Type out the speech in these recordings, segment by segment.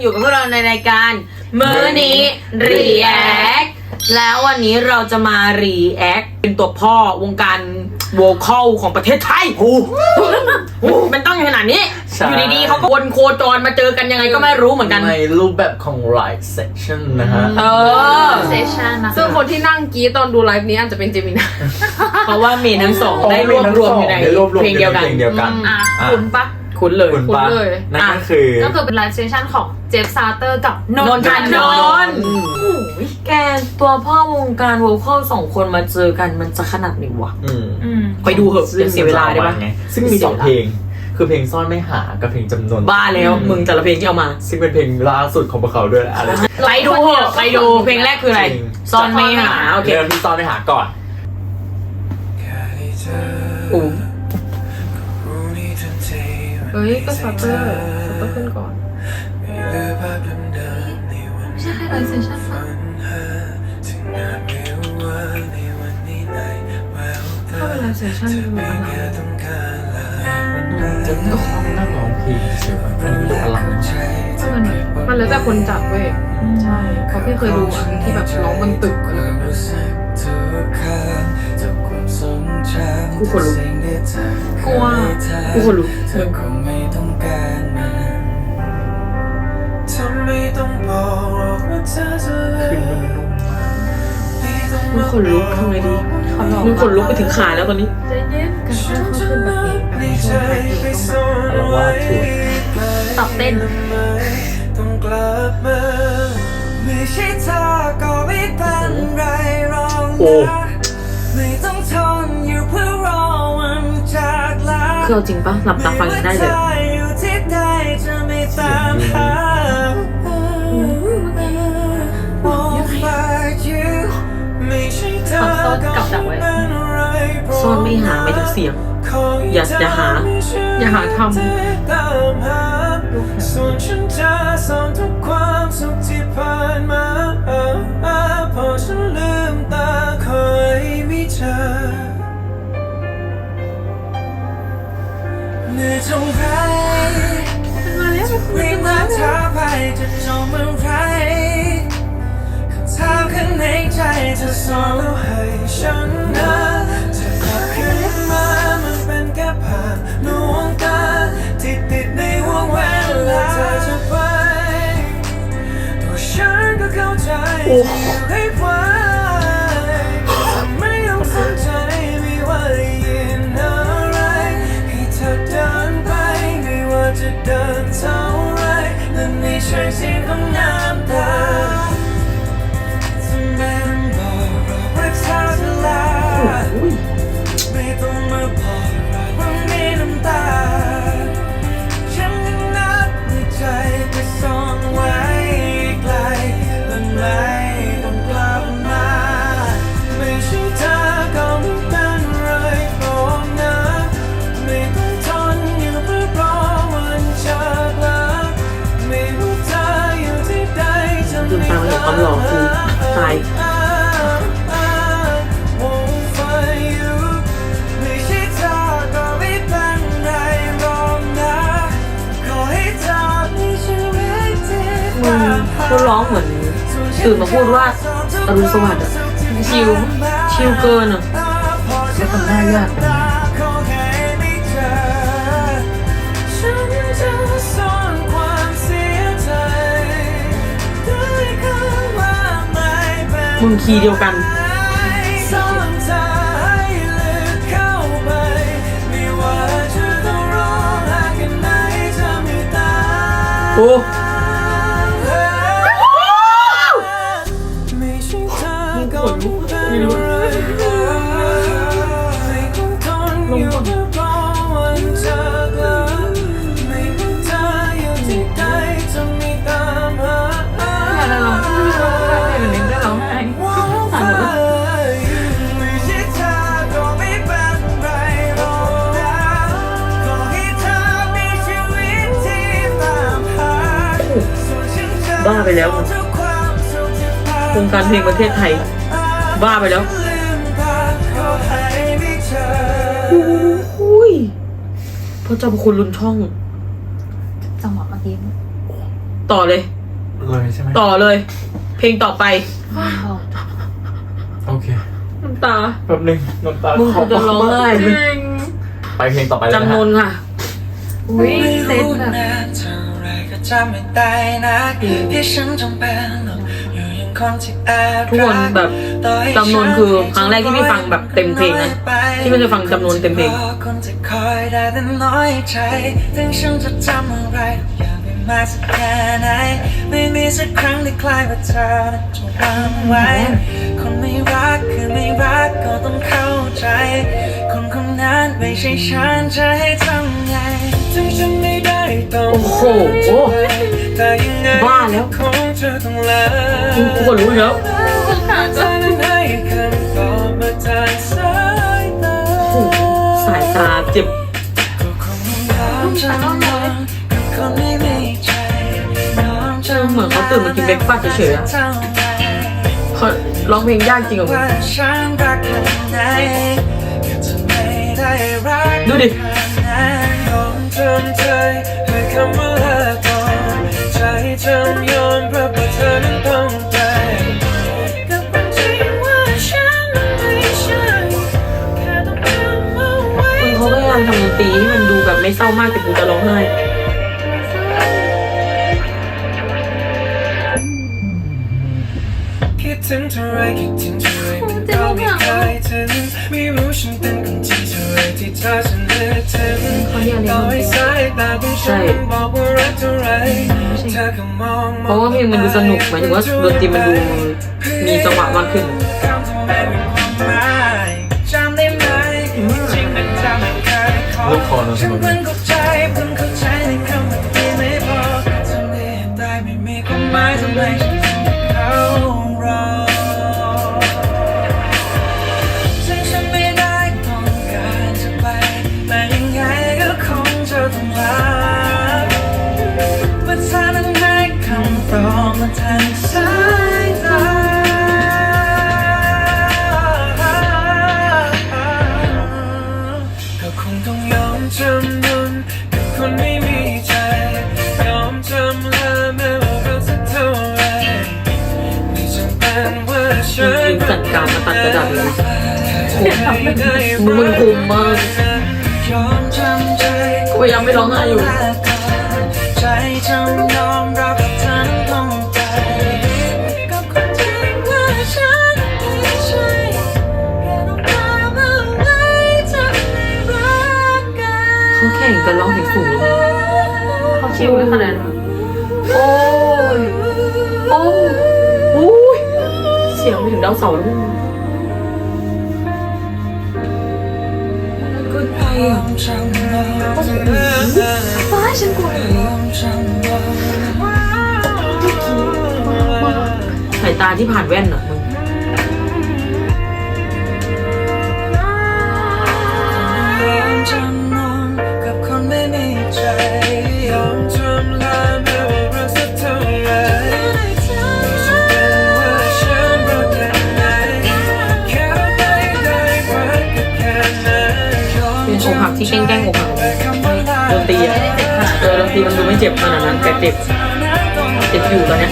อยู่กับพวกเราในรายการมือนี้รีแอคแล้ววันนี้เราจะมารีแอคเป็นตัวพ่อวงการโวคอลของประเทศไทยโอ้โหมันต้องอย่างขนาดนี้ ใช่ อยู่ดีๆเขาก็วนโคจรมาเจอกันยังไงก็ไม่รู้เหมือนกัน ในรูปแบบของ live section นะฮะ เออ เซสชันนะคะซึ่งคนที่นั่งกรี้ตอนดูไลฟ์นี้อาจจะเป็นเจมินาเพราะว่าเมนทั้งสองได้รวบรวมอยู่ในได้รวบรวมเพลงเดียวกันเพลงเดียวกัน อะอะคุณปะ คุ้นเลย คุณปะคุ้นเลย นั่นอะก็คือก็คือเป็นไลฟ์เซสชันของเจฟซาเตอร์กับนนนนท์ทันนนท์โอ้ยแกตัวพ่อวงการโวคอลสองคนมาเจอกันมันจะขนาดไหนวะ อืมอืม ไปดูเหอะอย่าเสียเวลาได้ปะ ไงซึ่งมีสองเพลง คือเพลงซ่อนไม่หากับเพลงจำนวนบ้าแล้วมึงแต่ละเพลงที่เอามา ซึ่งเป็นเพลงล่าสุดของพวกเขาด้วยอะไร ไปดูเหอะไปดูเพลงแรกคืออะไรจริง ซ่อนไม่หาโอเคเริ่มที่ซ่อนไม่หาก่อน โอ้ เฮ้ยก็สเตอร์สเตอร์ขึ้นก่อนไม่ใช่แค่ไลฟ์เซสชันปะถ้าเป็นไลฟ์เซสชันมันอะไรจะก็คอมนั่งร้องเพลงเฉยๆอันนี้ดูอลังมากก็มันแบบมันแล้วแต่คนจัดเว้ยใช่เพราะพี่เคยดูอันที่แบบร้องบนตึกอะไรแบบนั้น กูขนลุกกลัวกูคนลุกเธอคงไม่ต้องการมันทำไม่ต้องบอกหรอกว่าเธอจะเลิกไม่ต้องมึงขนลุกทำไงดีมึงขนลุกไปถึงขาแล้วตอนนี้ใจเย็นกันฉันเขาจะขึ้นแบบนันี้บในใจไปซ่อนเอาไว้ไกลตอบเต้นต้องกลับมาไม่ใช่เธอก็ไม่เป็นไรหรอกโอ้นะไม่ ลาคือเอาจริงปะหลับตาฟังยังได้เลยอยู่ที่ใดจะไม่ตามหา Won't find you ไม่ใช่เธอขอโทษกับดักไว้เป็นไรโปรดซ่อนไม่หาไม่ถึงเสียงขอให้อย่าอย่าหา อย่าหาทำเธอตามหาส่วนฉันจะซ่อนทุกความสุขที่ผ่านมาพอฉันลืมตาคอยมีเธอ เหนื่อยเท่าไรวิ่งตามเธอไปจะจบเมื่อไรคำถามข้างในใจเธอสอนแล้วให้ฉันนะเธอกลับคืนมามันเป็นแค่ภาพลวงตาที่ติดในวงเวลาเธอจะไปตัวฉันก็เข้าใจ เสียงของน้ำตาจะไม่ต้องบอกหรอกว่าเธอจะลาไม่ต้องมา ร้องเหมือนตื่นมาพูดว่าอรุณสวัสดิ์อะชิลชิลเกินอะจะทำได้ยากนะขอแค่ไม่เจอฉันจะซ่อนความเสียใจด้วยคำว่าไม่เป็นมึงคีย์เดียวกันซ่อ บ้าไปแล้วทุกความสุขที่ผ่านวงการเพลงประเทศไทย บ้าไปแล้วลืมตาขอให้ไม่เจออุ้ยพระเจ้าพระคุณลุนช่อง จังหวะเมื่อกี้ต่อเลย เลยใช่ไหมต่อเลย เพลงต่อไป โอเค น้ำตาแป๊บนึงน้ำตามึงกูจะร้องไห้คลอไปเพลงต่อไปเลยนะจำนฮะนค่ะ อุ้ยไม่เซ็ตรู้แบบ จำไม่ได้นะที่ฉันจำเป็นอยู่ย่างคนที่แอบทุกคนแบบจำนวนคือครั้งแรกที่พี่ฟังแบบเต็มเพลงนะที่ไม่เคยฟังจำนวนเต็มเพลงคนจะคอยได้แต่น้อยใจถึงฉันจะทำอะไรอยากเป็นมากสักแค่ไหนไม่มีสักครั้งที่คล้ายว่าเธอจะวางไว้คนไม่รักคือไม่รักก็ต้องเข้าใจ คนคนนั้นไม่ใช่ฉันจะให้ทำไงถึงฉันไม่ได้ต้องโอ้โหแต่ยังไงบ้าแล้วคงจะต้องลากูก็รู้แล้วจะนั้นให้คำตอบมาทางสายตาสายตาเจ็บก็คงยอมจำนนกับคนไม่มีใจยอมจำเหมือนเขาตื่นมากินเบรกฟาสต์เฉยๆอะเท่าไหร่เขาร้องเพลงยากจริงเหรอมึงว่าฉันรักแค่ไหนแค่จะไม่ได้รักดูดิแค่นั้นยอมจำใจให้คำว่าเลิกก่อนใจจำยอมรับว่าเธอนั้นต้องใจกับความจริงว่าฉันนั้นไม่ใช่แค่ต้องจำเอาไว้มึงเขาพยายามทำดนตรีให้มันดูแบบไม่เศร้ามากแต่กูจะร้องไห้คิดถึงเท่าไรคิดถึงเท่าไรมันก็ไม่เคยถึงไม่รู้ฉันเป็นคนที่ เท่าไรที่เธอจะนึกถึงเขาเรียกอะไรต่อนะให้สายตาของฉันบอกว่ารักเท่าไรเธอก็มองเพราะว่าเพลงมันดูสนุกหมายถึงว่าดนตรีมันดูมีจังหวะมากขึ้นคำที่ไม่มีความ การมาตัดกระดาษเลยนะมึมึงมันคุมมากยอมจำใจกูพยายามไม่ร้องไห้อยู่ใจจำยอมรับกับเธอนั้นต้องใจกับคนที่ว่าฉันไม่ใช่แค่ต้องการเอาไว้ทำให้รักกันเขาแข่งกันร้องเพลงสูงเลยเขาชิวขนาดนั้น ยงไปถึงดาวเสาร์แล้วมึงเกินไปอะฟ้าฉันกลัวยอมจำนนสายตาที่ผ่านแว่นอะ ที่แกล้งแกล้งอกหักแต่คำว่าลาดนตรีอะเออดนตรีมันดูไม่เจ็บขนาดนั้นแต่เจ็บเจ็บอยู่ตอนเนี้ย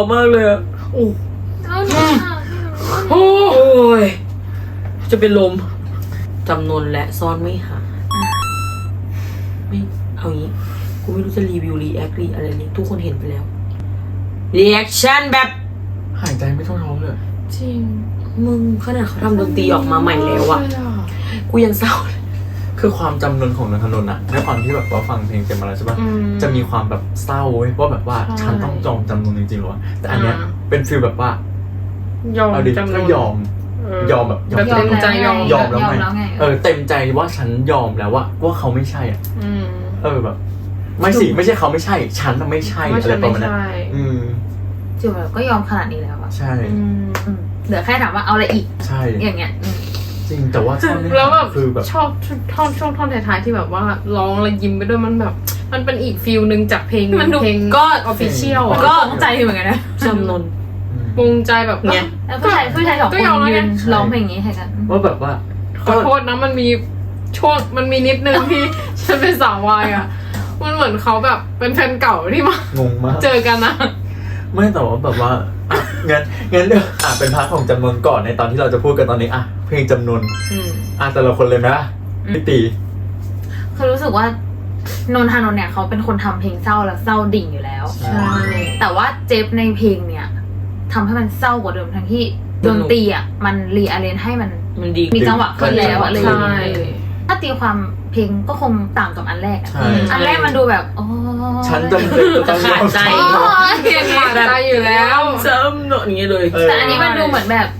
หล่อมากเลยอะโอ้เอาหน่อยโอ้ยจะเป็นลมจำนวนและซ่อนไม่หาไม่เอางี้ กูไม่รู้จะรีวิวรีแอครีอะไรเลยทุกคนเห็นไปแล้วรีแอคชั่นแบบ หายใจไม่ทั่วท้องเลยจริง มึงขนาดเขาทำดนตรีออกมาใหม่แล้วอะกูยังเศร้าเลย คือความจำนนของนนทนนท์อะด้วยความที่แบบว่าฟังเพลงเต็มมาแล้วใช่ปะอืม จะมีความแบบเศร้าเว้ยว่าแบบว่าใช่ ฉันต้องจองจำนนจริงๆหรอวะแต่อันเนี้ยอ่าเป็นฟีลแบบว่ายอมเอาดิจำนก็นยอมยอมแบบยอม แบบจำเต็นมนใจยอมยอมแล้วไงแล้วไง เออเต็มใจว่าฉันยอมแล้วว่าว่าเขาไม่ใช่อะอืมเออแบบ ไม่สิไม่ใช่เขาไม่ใช่ ฉันน่ะไม่ใช่ว่าอะไรฉันประไม่มาณนั้นใช่อืมจิ๋วแบบก็ยอมขนาดนี้แล้วอะใช่ อืมอืมเหลือแค่ถามว่าเอาอะไรอีกใช่ อย่างเงี้ยอืม จริงแต่ว่าชอบเนื้อแล้วหาแบบคือแบบชอบท่อนช่วงท่อนท้ายๆที่แบบว่าร้องแล้วยิ้มไปด้วยมันแบบ มันเป็นอีกฟิลหนึ่งจากเพลงมันดูเพลงก็ออฟฟิเชียลอะก็ตกใจเหมือนกันนะจำนนปรุงใจแบบเนี่ยแล้วผู้ชายผู้ชายสองคก็นยอมแล้วไงยืนร้องเพลงนี้ให้กันว่าแบบว่าขอโทษนะมันมีช่วงมันมีนิดนึงที่ฉันเป็นสาววายอะมันเหมือนเขาแบบเป็นแฟนเก่าที่มางงมากเจอกันนะไม่แต่ว่าแบบว่าอะงั้นงั้นเดี๋ยวอะเป็นพาร์ทของจำนวนก่อนในตอนที่เราจะพูดกันตอนนี้อะ เพลงจำนวนอืม อะแต่ละคนเลยไหมล่ะพี่ตี คือรู้สึกว่านนทานนท์เนี่ยเขาเป็นคนทำเพลงเศร้าแล้วเศร้าดิ่งอยู่แล้ว ใช่ แต่ว่าเจฟในเพลงเนี่ยทำให้มันเศร้ากว่าเดิมทั้งที่ดนตรีอะมันรีอาเรนให้มัน มันดี มีจังหวะขึ้นแล้วอะเลยใช่ถ้าตีความเพลงก็คงต่างกับอันแรกอะใช่ อันแรกมันดูแบบโอ้ฉันจำเป็นจะต้องยอมขาดใจเพลงขาดใจอยู่แล้วจำนนอย่างเงี้ยเลย เออ แต่อันนี้มันดูเหมือนแบบก็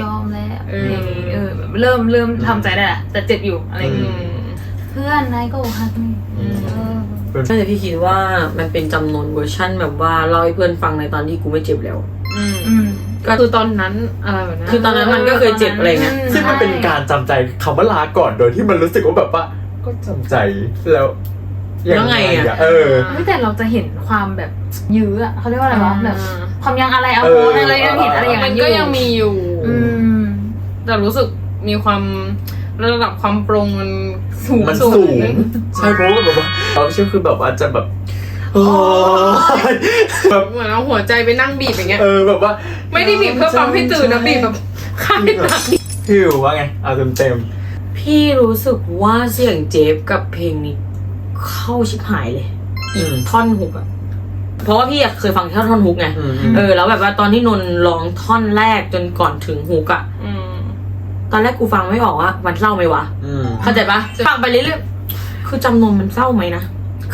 ยอมแล้วเอออย่างงี้เออแบบเริ่มเริ่มทำใจได้แหละแต่เจ็บอยู่อะไรอย่างอืงี้มเพื่อนนายก็อกหักนี่เออใช่แต่พี่คิดว่ามันเป็นจำนวนเวอร์ชั่นแบบว่าเล่าให้เพื่อนฟังในตอนที่กูไม่เจ็บแล้ว อืมอืม ก็คือตอนนั้นอะไรแบบนั้นคือตอนนั้นมันก็เคยเจ็บอะไรเงี้ย ซึ่งมันเป็นการจำใจคำว่าลาก่อนโดยที่มันรู้สึกว่าแบบว่า ก็จำใจแล้ว แล้วไงอะ เออ เฮ้ยแต่เราจะเห็นความแบบยื้ออะเขาเรียกว่าอะไรวะแบบอ่าความยังอะไรเอาเอโพอสอะไรยังเห็นอะไรอย่างมันั้นนอยู่ก็ยังมีอยู่ อืม แต่รู้สึกมีความระดับความโปร่งมันสูงมันสูสูงงใช่เพราะว่าแบบว่าเราเชื่อคือแบบว่าจะแบบโอ้ยแบบเหมือนเอาหัวใจไปนั่งบีบอย่างเงี้ย เออแบบว่าไม่ได้บีบเพื่อความให้ตื่นนะบีบแบบคายตาพี่วิวว่าไงเอาเต็มเต็มพี่รู้สึกว่าเสียงเจฟกับเพลงนี้ เข้าชิบหายเลยๆอืมท่อนฮุกอะเพราะว่าพี่อะเคยฟังแค่ท่อนฮุกไงอืม เออแล้วแบบว่าตอนที่นนท์ร้องท่อนแรกจนก่อนถึงฮุกอะอืม ตอนแรกกูฟังไม่ออกว่ามันเศร้าไหมวะ อืม เข้าใจปะฟังไปเรื่อยๆ คือจำนวนมันเศร้าไหมนะ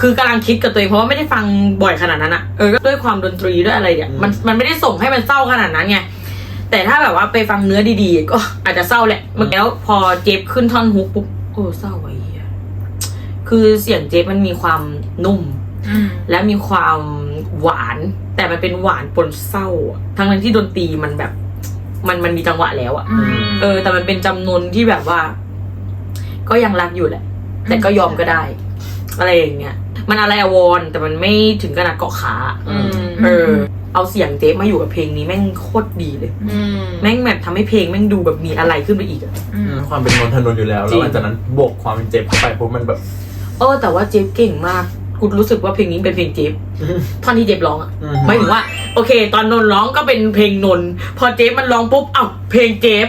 คือกำลังคิดกับตัวเองเพราะว่าไม่ได้ฟังบ่อยขนาดนั้นอะเออก็ด้วยความดนตรีด้วยอะไรเนี่ยมันมันไม่ได้ส่งให้มันเศร้าขนาดนั้นไง แต่ถ้าแบบว่าไปฟังเนื้อดีๆ ก็อาจจะเศร้าแหละเมื่อกี้แล้วพอเจฟขึ้นท่อนฮุกปุ๊บ โอ้เศร้าไอ้เหี้ย คือเสียงเจฟมันมีความนุ่มอืมและมีความหวาน แต่มันเป็นหวานปนเศร้าอะทั้งนั้นที่ดนตรีมันแบบ มันมันมีจังหวะแล้วอะอืมเออ แต่มันเป็นจำนวนที่แบบว่า ก็ยังรักอยู่แหละ แต่ก็ยอมก็ได้ อะไรอย่างเงี้ยมันอะไรอววรแต่มันไม่ถึงขนาดเกาะขาอืมเออ เอาเสียงเจฟมาอยู่กับเพลงนี้แม่งโคตรดีเลยอืมแม่งแบบทำให้เพลงแม่งดูแบบมีอะไรขึ้นไปอีกอะอืมความเป็นนนทนนท์อยู่แล้วจริแล้วงหลังจากนั้นบวกความเป็นเจ็บเข้าไปปุ๊บมันแบบ เออ แต่ว่าเจฟเก่งมากกูรู้สึกว่าเพลงนี้เป็นเพลงเจฟท่อนที่เจฟร้องอะอืม หมายถึงว่า โอเค ตอนนนท์ร้องก็เป็นเพลงนนท์พอเจฟมันร้องปุ๊บเอ้าเพลงเจฟ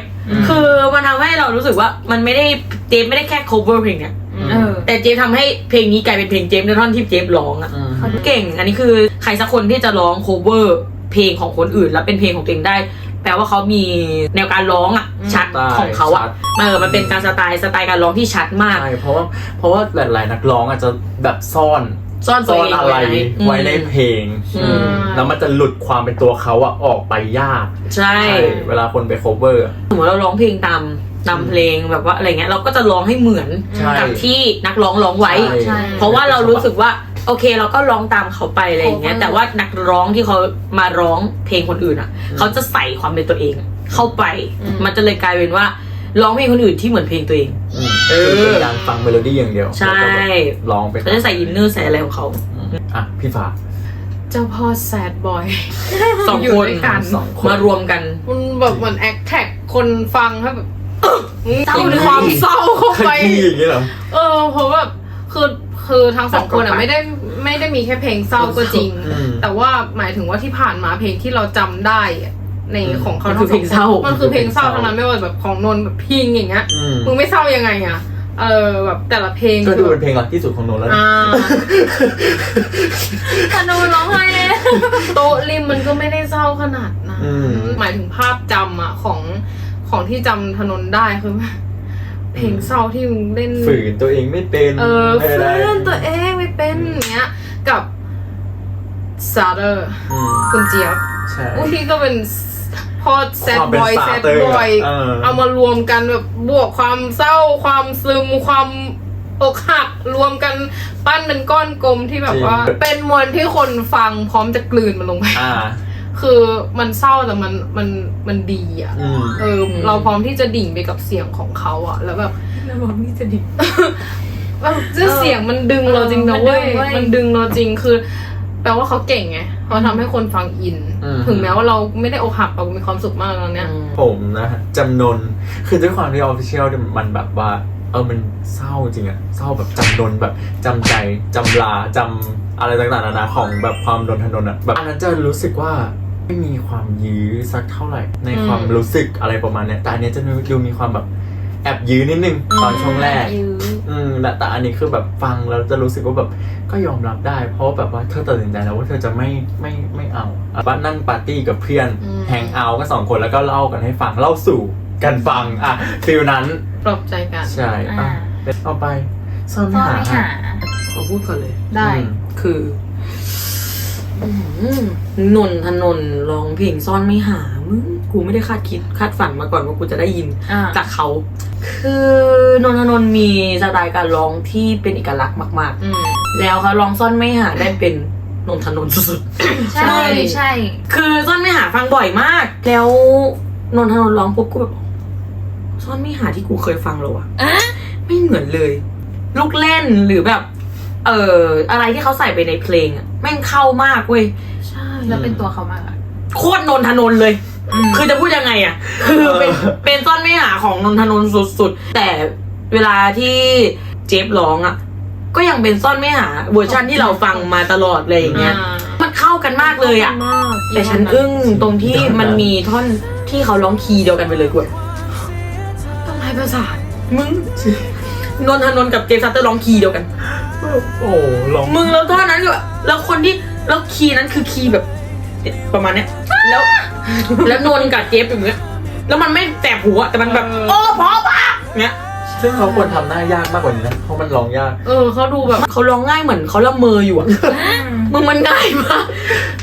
คือมันทำให้เรารู้สึกว่ามันไม่ได้เจฟไม่ได้แค่ cover เพลงเนี้ยเออ แต่เจฟทำให้เพลงนี้กลายเป็นเพลงเจฟในท่อนที่เจฟร้องอะ อืม เก่ง อันนี้คือใครสักคนที่จะร้อง cover เพลงของคนอื่น แล้วเป็นเพลงของตัวเองได้ แปลว่าเขามีแนวการร้องอะชัดใช่ของเขาอะชัดเออมันเป็นการสไตล์สไตล์การร้องที่ชัดมากใช่เพราะว่าเพราะว่าหลายๆนักร้องอาจจะแบบซ่อนซ่อนตัวซ่อนเองอะไรไว้ไว้ในเพลงอืมแล้วมันจะหลุดความเป็นตัวเขาอะออกไปยาก ใช่ เวลาคนไป cover อะสมมติเราร้องเพลงตามตามเพลงแบบว่าอะไรเงี้ยเราก็จะร้องให้เหมือนใช่กับที่นักร้องร้องไว้ใช่เพราะว่าเรารู้สึกว่า โอเคเราก็ร้องตามเขาไปอะไรอย่างเงี้ย Cover แต่ว่านักร้องที่เขามาร้องเพลงคนอื่นอะ เขาจะใส่ความเป็นตัวเอง เข้าไปอืมมันจะเลยกลายเป็นว่าร้องเพลงคนอื่นที่เหมือนเพลงตัวเองอืมเออคือเป็นการฟังเมโลดี้อย่างเดียวใช่แล้วก็แบบร้องไปเขาจะใส่อินเนอร์ใส่อะไรของเขาอืมอะพี่ฟ้าเจ้าพ่อแซดบอยสองอยู่คนด้วยกันสองคนมารวมกันมันแบบเหมือนแอคแท็กคนฟังให้แบบเศร้ามีความเศร้าเข้าขไปยี้อย่างนี้เหรอเออเพราะแบบคือ คือทั้งสองคนอะไม่ได้ไม่ได้มีแค่เพลงเศร้าก็จริง อืม แต่ว่าหมายถึงว่าที่ผ่านมาเพลงที่เราจำได้อะในอืมของเขามันทั้คืงอสองเพลงเศร้าคนมันคือเพลงเศร้าเพลงเศร้าทั้งนั้นไม่ว่าแบบของนนท์แบบพิงอย่างเงี้ย อืมมึงไม่เศร้ายังไงอะ เออแบบแต่ละเพลงก็ดูคือเป็นเพลงรักที่สุดของโนนแล้วนะอ่าธนูร้องไห้เลยโต๊ะริมมันก็ไม่ได้เศร้าขนาดนั้นอืม หมายถึงภาพจำอะของของที่จำถนนได้คือ เพลงเศร้าที่มึงเล่น ฝืนตัวเองไม่เป็นเออไม่เฟื่ได้อนตัวเองไม่เป็นอย่างเงี้ย กับซาเดอร์อืมคุณเจี๊ยบใช่ อุ้ยที่ก็เป็นพอแซดความเป็บนอยแซด starter บอยเออ เอามารวมกันแบบบวกความเศร้าความซึมความอกหักรวมกันปั้นเป็นก้อนกลมที่แบบว่า เป็นมวลที่คนฟังพร้อมจะกลืนมันลงไป อ่า คือมันเศร้าแต่มันมันมันดีอะอืม เออเราพร้อมที่จะดิ่งไปกับเสียงของเขาอะ แล้วแบบแล้วบอกนี่จะดิแบบเสียงมันดึงเราจริงนะเว้ยมันดึงเว้ย มันดึงเราจริงคือ แปลว่าเขาเก่งไงเขาทำให้คนฟังอิน อืม ถึงแม้ว่าเราไม่ได้อกหักเรามีความสุขมากตอนเนี้ย ผมนะฮะจำนนคือด้วยความที่ออฟฟิเชียลมันแบบว่า เออมันเศร้าจริงอะเศร้าแบบจำนนแบบจำใจจำลาจำอะไรต่างๆนานาของแบบความนนทนนท์อะแบบอันนั้นจะรู้สึกว่า ไม่มีความยื้อสักเท่าไหร่ ในความอืมรู้สึกอะไรประมาณเนี้ยแต่อันเนี้ยจะดูมีความแบบแอบยื้อนิดนึงตอนช่วงแรก ยื้ออืมแต่แต่อันนี้คือแบบฟังแล้วจะรู้สึกว่าแบบก็ยอมรับได้ เพราะแบบว่าเธอตัดสินใจแล้วว่าเธอจะไม่ไม่ไม่เอาว่านั่งปาร์ตี้กับเพื่อนอืมแฮงเอาท์กันสองคนแล้วก็เล่ากันให้ฟังเล่าสู่กันฟังอะฟิลนั้น ปลอบใจกันใช่อะอ่า เป็นเอาไปซ่อนซ่ไม่อนหาไม่หา ขอพูดก่อนเลย ได้ อืม คืออื้อหือ นนทนนท์ร้องเพลงซ่อนไม่หามึงกูไม่ได้คาดคิดคาดฝันมาก่อนว่ากูจะได้ยินอ่า จากเขา คือนนทนนท์มีสไตล์การร้องที่เป็นเอกลักษณ์มากอืมๆ แล้วเขาร้องซ่อนไม่หาได้เป็นนนทนนท์สุดใช่ ใช่ๆ คือซ่อนไม่หาฟังบ่อยมาก แล้วนนทนนท์ร้องปุ๊บกูแบบซ่อนไม่หาที่กูเคยฟังเลยอะไม่เหมือนเลย ลูกเล่นหรือแบบ เอ่ออะไรที่เขาใส่ไปในเพลงอะแม่งเข้ามากเว้ย ใช่แล้วเป็นตัวเขามากอะโคตรนนทนนท์เลย คือจะพูดยังไงอะคือเป็นเป็นซ่อนไม่หาของนนทนนท์สุดๆ แต่เวลาที่เจฟร้องอะก็ยังเป็นซ่อนไม่หาเวอร์ชันที่เราฟังมาตลอดเลยอย่างเงี้ย มันเข้ากันมากเลยอะมากแต่ฉันอึ้งตรงที่มันมีท่อนที่เขาร้องคีย์เดียวกันไปเลยกูแบบต้องให้ประสานมึงนนทนนท์กับเจฟซัตเตอร์ร้องคีย์เดียวกัน โอ้ลองมึงแล้วท่อนนั้นก็แบบแล้วคนที่แล้วคีย์นั้นคือคีย์แบบ ประมาณเนี้ย แล้วแล้วนนท์กับเจฟอย่างเงี้ยแล้วมันไม่แสบหูอะแต่มันแบบ โอ้พอปะเงี้ย ซึ่งเขาควรทำหน้ายากมากกว่านี้นะเพราะมันร้องยาก เออเขาดูแบบเขาร้องง่ายเหมือนเขาละเมออยู่อะ มึงมันง่ายมาก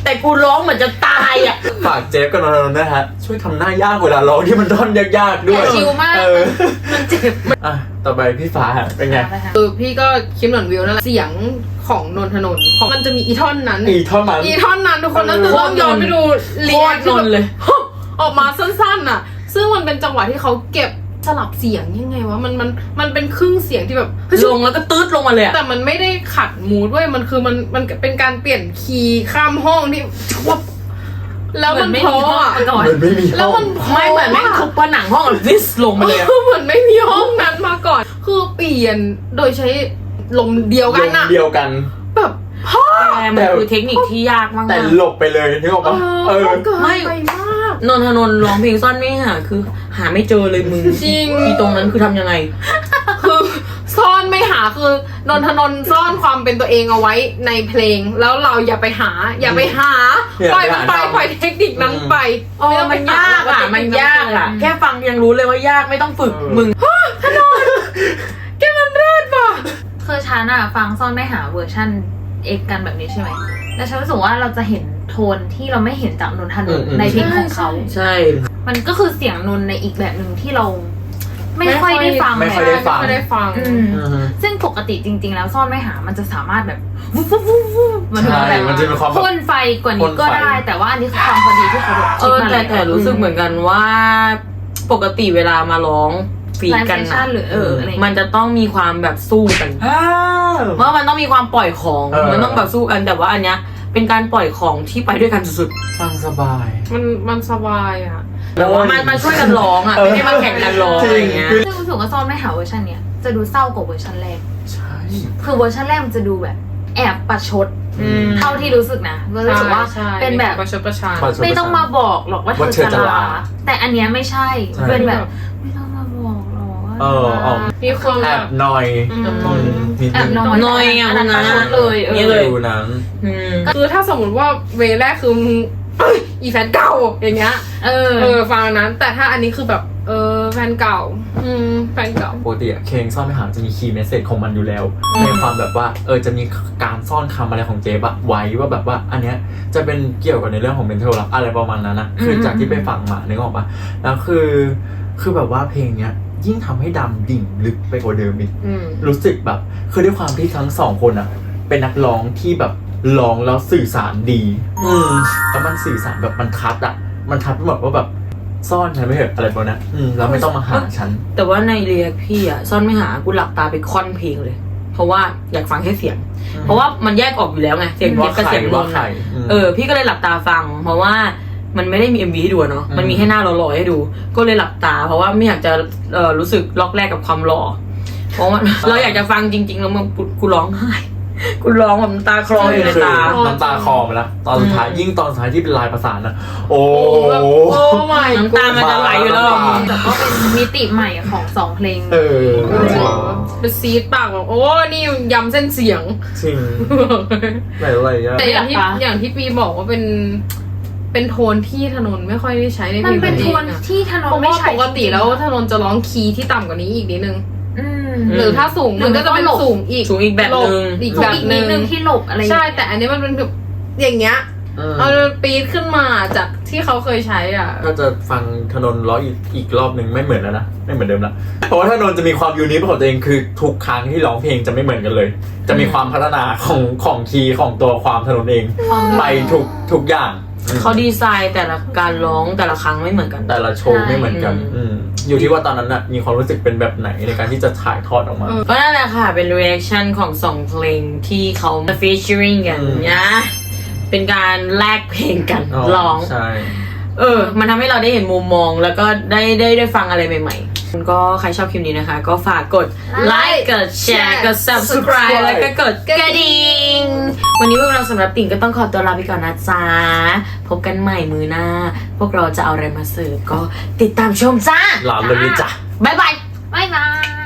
แต่กูร้องเหมือนจะตายอะฝากเจฟกับนนท์นะฮะ ช่วยทำหน้ายากเวลาร้องที่มันท่อนยากๆด้วยแต่ชิลมาก เออมันเจ็บอะต่อไปพี่ฟ้าเป็นไงเออพี่ก็คิดเหมือนวิวนั่นแหละเสียงของนนทนนท์ของมันจะมีอีท่อนนั้น อีท่อนนั้นอีท่อนนั้นทุกคนน่าจะต้องย้อนไปดูโครีแอตครนนท์เลย ออกมาสั้นๆน่ะ ซึ่งมันเป็นจังหวะที่เขาเก็บ สลับเสียงยังไงวะมันมันมันเป็นครึ่งเสียงที่แบบเฮ้ยลงแล้วก็ตืดลงมาเลยอะแต่มันไม่ได้ขัดมูดด้วยมันคือมันมันเป็นการเปลี่ยนคีย์ข้ามห้องที่วับแล้วมันเพราะอะก่อนมันไม่มีแล้วมันไม่เหมือนแม่งทุบผนังห้องอะวิสลงมาเลยอะเหมือนไม่มีห้องนั้นมาก่อน คือเปลี่ยนโดยใช้ลมเดียวลกันงอะเดียวกันแบบพ่อแต่มันคือเทคนิคที่ยากมากๆแต่หลบไปเลยนึกออกเอปะอเออเกินไม่ไปมากนนทนนท์ร้องเพลงซ่อนไม่หาคือ หาไม่เจอเลยมึงจริง อีตรงนั้นคือทำยังไง คือซ่อนไม่หาคือนนทนนท์ซ่อนความเป็นตัวเองเอาไว้ในเพลง แล้วเราอย่าไปหา อย่าไปหาอย่าปล่อยไปมันหาไปทำปล่อยเทคนิคนั้นไปเออมันยากอะ มันยากอะ แค่ฟังยังรู้เลยว่ายากไม่ต้องฝึกเออมึงแกมันเลิศป่ะ คือฉันอะฟังซ่อนไม่หาเวอร์ชัน เอกกันแบบนี้ใช่ไหมแล้วฉันรู้สึกว่าเราจะเห็นโทนที่เราไม่เห็นจากนนทนนท์อืมในเพลงของเขา ใช่ มันก็คือเสียงนนท์ในอีกแบบหนึ่งที่เรา ไม่ค่อยได้ฟังไม่ค่อยได้ฟัง ไม่ได้ฟัง อืมอือฮึซึ่งปกติจริง ๆ แล้วซ่อนไม่หา มันจะสามารถแบบวุบวุบวุบวุบมันถึงใช่แบบมันจะมีความแบบ พ่นไฟกว่าพ่นี้นไฟก็ได้ แต่ว่าอันนี้คือความพอดีที่เขาแบบเอคิดอมาแต่แล้วแต่รู้สึกเหมือนกันว่า ปกติเวลามาร้อง ฟีดไลฟ์กัเซนสชั่นะนหรือเอออะไร มันจะต้องมีความแบบสู้กันอ้าว ว่ามันต้องมีความปล่อยของ เออ มันต้องแบบสู้กัน แต่ว่าอันเนี้ยเป็นการปล่อยของที่ไปด้วยกันสุดฟังสบาย มันมันสบายอะ ๆแต่ว่ามันมันช่วยกันร้องอะ ไม่ได้มาแข่งกันร้องอะไรอย่างเงี้ย ซึ่งรู้สึกว่าซ่อนไม่หาเวอร์ชันเนี้ยจะดูเศร้ากว่าเวอร์ชันแรก ใช่ คือเวอร์ชันแรกมันจะดูแบบ แอบประชด อืม เท่าที่รู้สึกนะก็รู้สึกว่าใช่เป็นแบบ ประชดประชันประชดไม่ต้องมาบอกหรอกว่าเธว่าอเธอจะจะลาลา แต่อันเนี้ยไม่ใช่ ใช่ เป็นแบบ หรอกว่าเออเออมีความแอแบบ บหน่อยอืมอืม นิดแอบนึงน้อยน้อยอะอันนั้นคุณประนะชดเลยเอนี่อเลยดูนั้นอืมคือถ้าสมมติว่าเวแรกคือมึงเอ้ยอีแฟนเก่าอย่างเงี้ย เออ เออฟังอันนั้น แต่ถ้าอันนี้คือแบบ เออแฟนเก่า อืมแฟนเก่า ปกติอะเพลงซ่อนไม่หาจะมีคีย์เมสเซจของมันอยู่แล้ว ในความแบบว่าเออจะมีการซ่อนคำอะไรของเจ๊บอะไว้ว่าแบบว่าอันเนี้ยจะเป็นเกี่ยวกับในเรื่องของเมนเทลอะไรประมาณนั้นนะคือจากที่ไปฟังมานึกออกปะแล้วคือคือแบบว่าเพลงเนี้ย ยิ่งทำให้ดำดิ่งลึกไปกว่าเดิมอีกอืมรู้สึกแบบ คือด้วยความที่ทั้งสองคนอะเป็นนักร้องที่แบบร้องแล้วสื่อสารดี อืมแล้วมันสื่อสารแบบมันทัดอะมันทัดแบบว่าแบบซ่อนฉันไม่เหอะอะไรแบบนั้นอืมแล้วไม่ต้องมาหาฉัน แต่ว่าในเรียกพี่อะซ่อนไม่หากูหลับตาไปค่อนเพลงเลย เพราะว่าอยากฟังแค่เสียง เพราะว่ามันแยกออกอยู่แล้วไงเสียงเจ็บกับเสียงนว่านใครท์อะอืมเออพี่ก็เลยหลับตาฟัง เพราะว่า มันไม่ได้มี MV ให้ดูอะเนาะอืมมันมีแค่หน้าหล่อๆให้ดู ก็เลยหลับตา เพราะว่าไม่อยากจะเออรู้สึกล็อกแรกกับความหล่อเพราะว่าเราอยากจะฟังจริง ๆ แล้วมันกูกูร้องไห้กูร้องแบบน้ำตาคลออยู่ในคือตาน้ำตาคลอมาแล้ว ตอนสุดท้ายอืมยิ่งตอนสุดท้ายที่เป็นลายประสานอะโอ้โอ้แบบโอ้ไม่น้ำตามันจะไหลอยู่แล้วแต่ก็เป็นมิติใหม่ของสองเพลงเออจริงเป็นซีดปากแบบโอ้นี่ยำเส้นเสียง จริง ไหนอะไรอะแต่อย่างที่หลับตาอย่างที่ปีบอกว่าเป็น เป็นโทนที่ถนนไม่ค่อยได้ใช้ในเพมัลนงเป็นตัวโทเองนอะที่ถนเพนราะไม่ว่าใช่ปกติแล้วถนนจะร้องคีย์ที่ต่ำกว่านี้อีกนิดนึง อืม อืมหรือถ้าสูงมันก็จะเป็นหลบ สูงอีกสูงอีกแบบหนึ่งลอีกถูแบกบอีกหนินึ่ดงนึงที่หลบอะไรอย่างใช่เงี้ยแต่อันนี้มันเป็นแบบอย่างเงี้ยอืมเอาปีดขึ้นมาจากที่เขาเคยใช้อะ ถ้าจะฟังธนนร้องอีกอีกรอบหนึ่งไม่เหมือนแล้วนะไม่เหมือนเดิมละเพราะว่าธนนจะมีความยูนิคของตัวเองคือทุกครั้งที่ร้องเพลงจะไม่เหมือนกันเลย จะมีความพัฒนาของของคีย์ของตัวความธนนเอง ไปทุกทุกอย่างอืม เขาดีไซน์แต่ละการร้องแต่ละครั้งไม่เหมือนกัน แต่ละโชว์ไม่เหมือนกันอืมอยู่ที่ว่าตอนนั้นน่ะมีความรู้สึกเป็นแบบไหนในการที่จะถ่ายทอดออกมา ก็นั่นแหละค่ะ เป็น reaction ของสองเพลงที่เขามา featuring กันอืม นะ เป็นการแลกเพลงกันร้อง ใช่ เออ มันทำให้เราได้เห็นมุมมองแล้วก็ได้ได้ได้ฟังอะไรใหม่ๆคุณ ก็ใครชอบคลิปนี้นะคะ ก็ฝากกดไลค์กดแชร์กด subscribe แล้วก็กดกระดิ่ง วันนี้พวกเราสำหรับติ่งก็ต้องขอตัวลาไปก่อนนะจ๊ะ พบกันใหม่มือหน้า พวกเราจะเอาอะไรมาเสิร์ฟก็ติดตามชมจ้า ลาเลยจ้ะ บ๊ายบาย บ๊ายบาย